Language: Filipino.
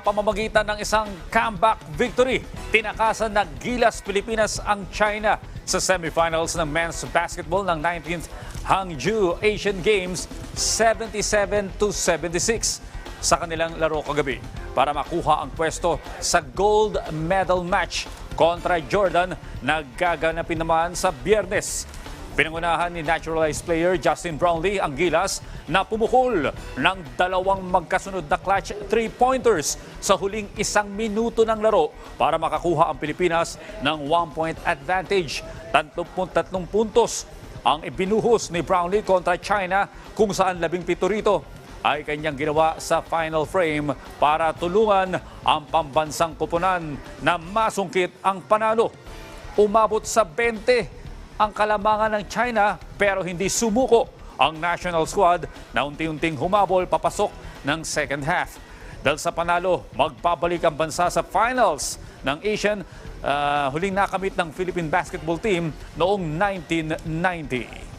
pamamagitan ng isang comeback victory. Tinakasan ng Gilas Pilipinas ang China sa semifinals ng men's basketball ng 19th Hangzhou Asian Games 77 to 76 sa kanilang laro kagabi para makuha ang pwesto sa gold medal match kontra Jordan na gaganapin naman sa biyernes. Pinangunahan ni naturalized player Justin Brownlee ang Gilas na pumukol ng dalawang magkasunod na clutch three-pointers sa huling isang minuto ng laro para makakuha ang Pilipinas ng one-point advantage. 33 puntos ang ibinuhos ni Brownlee kontra China kung saan labing pito rito ay kanyang ginawa sa final frame para tulungan ang pambansang kupunan na masungkit ang panalo. Umabot sa 20 ang kalamangan ng China pero hindi sumuko ang national squad na unti-unting humabol papasok ng second half. Dahil sa panalo, magbabalik ang bansa sa finals ng Asian ah, huling nakamit ng Philippine basketball team noong 1990.